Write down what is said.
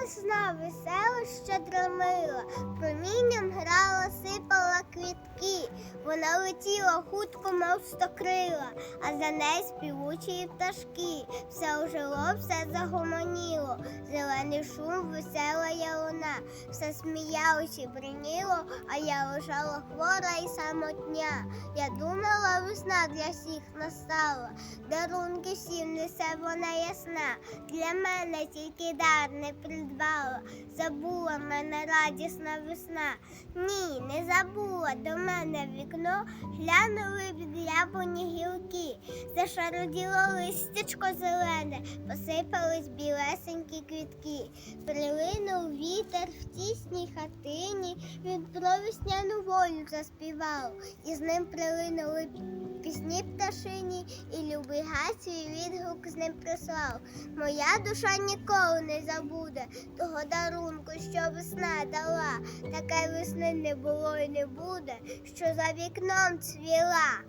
весна весела, щедро мила, промінням грала, сипала квітки. Вона летіла хутко, мов стокрила, а за нею співучі пташки. Все ожило, все загомоніло, зелений шум, весела ялина, все сміялось і бриніло, а я лежала хвора і самотня. Я думала, весна для всіх настала, дарунки всім несе вона ясна. Для мене тільки дар не придбала, забула мене радісна весна. Ні, не забула. До мене вікно, глянули від яблуні гілки, зашароділо листячко зелене, посипались білесенькі квітки, прилинув вітер в тісній хатині, він про весняну волю заспівав, і з ним прилинули пісні пташині, і любий відгук з ним прислав. Моя душа ніколи не забуде того дарунку, що весна дала. Таке весни не було і не буде, що за вікном цвіла.